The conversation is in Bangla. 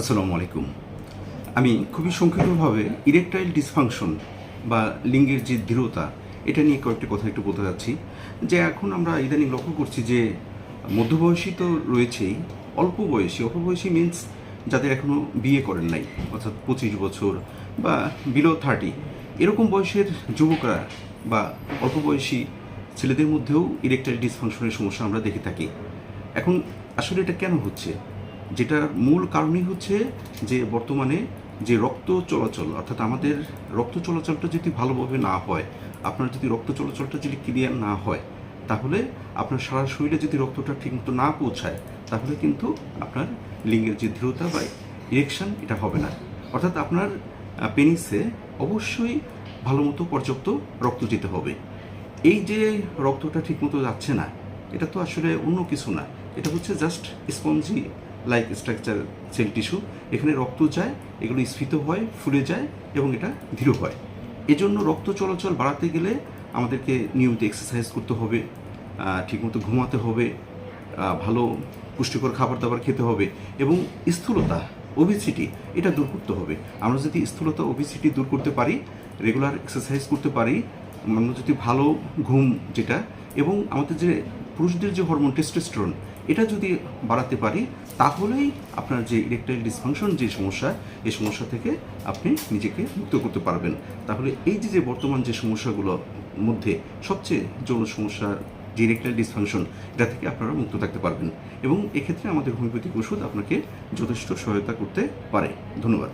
আসসালামু আলাইকুম। আমি খুবই সংক্ষিপ্তভাবে ইরেকটাইল ডিসফাংশন বা লিঙ্গের যে দৃঢ়তা, এটা নিয়ে কয়েকটি কথা একটু বলতে যাচ্ছি, যে এখন আমরা ইদানিং লক্ষ্য করছি যে মধ্যবয়সী তো রয়েছেই, অল্প বয়সী অল্প বয়সী মিনস যাদের এখনও বিয়ে করেন নাই, অর্থাৎ পঁচিশ বছর বা বিলো থার্টি এরকম বয়সের যুবকরা বা অল্প বয়সী ছেলেদের মধ্যেও ইরেকটাইল ডিসফাংশনের সমস্যা আমরা দেখে থাকি। এখন আসলে এটা কেন হচ্ছে? যেটার মূল কারণই হচ্ছে যে বর্তমানে যে রক্ত চলাচল, অর্থাৎ আমাদের রক্ত চলাচলটা যদি ভালোভাবে না হয়, আপনার যদি রক্ত চলাচলটা যদি ক্লিয়ার না হয়, তাহলে আপনার সারা শরীরে যদি রক্তটা ঠিকমতো না পৌঁছায়, তাহলে কিন্তু আপনার লিঙ্গের যে দৃঢ়তা বা ইরেকশন এটা হবে না। অর্থাৎ আপনার পেনিসে অবশ্যই ভালো মতো পর্যাপ্ত রক্ত যেতে হবে। এই যে রক্তটা ঠিকমতো যাচ্ছে না, এটা তো আসলে অন্য কিছু না, এটা হচ্ছে just spongy like structure cell tissue এখানে রক্ত যায়, এগুলো স্ফীত হয়, ফুলে যায় এবং এটা ধীর হয়। এজন্য রক্ত চলাচল বাড়াতে গেলে আমাদেরকে নিয়মিত এক্সারসাইজ করতে হবে ঠিকমতো ঘুমাতে হবে ভালো পুষ্টিকর খাবার দাবার খেতে হবে এবং স্থূলতা ওবিসিটি এটা দূর করতে হবে। আমরা যদি স্থূলতা ওবিসিটি দূর করতে পারি রেগুলার এক্সারসাইজ করতে পারি, আমরা যদি ভালো ঘুম, যেটা এবং আমাদের যে পুরুষদের যে হরমোন টেস্টোস্টেরন এটা যদি বাড়াতে পারি, তাহলেই আপনার যে ইরেকটাইল ডিসফাংশন যে সমস্যা এই সমস্যা থেকে আপনি নিজেকে মুক্ত করতে পারবেন। তাহলে এই যে যে বর্তমান যে সমস্যাগুলোর মধ্যে সবচেয়ে জল সমস্যা যে ইরেকটাইল ডিসফাংশন এটা থেকে আপনারা মুক্ত থাকতে পারবেন। এবং এক্ষেত্রে আমাদের হোমিওপ্যাথিক ওষুধ আপনাকে যথেষ্ট সহায়তা করতে পারে। ধন্যবাদ।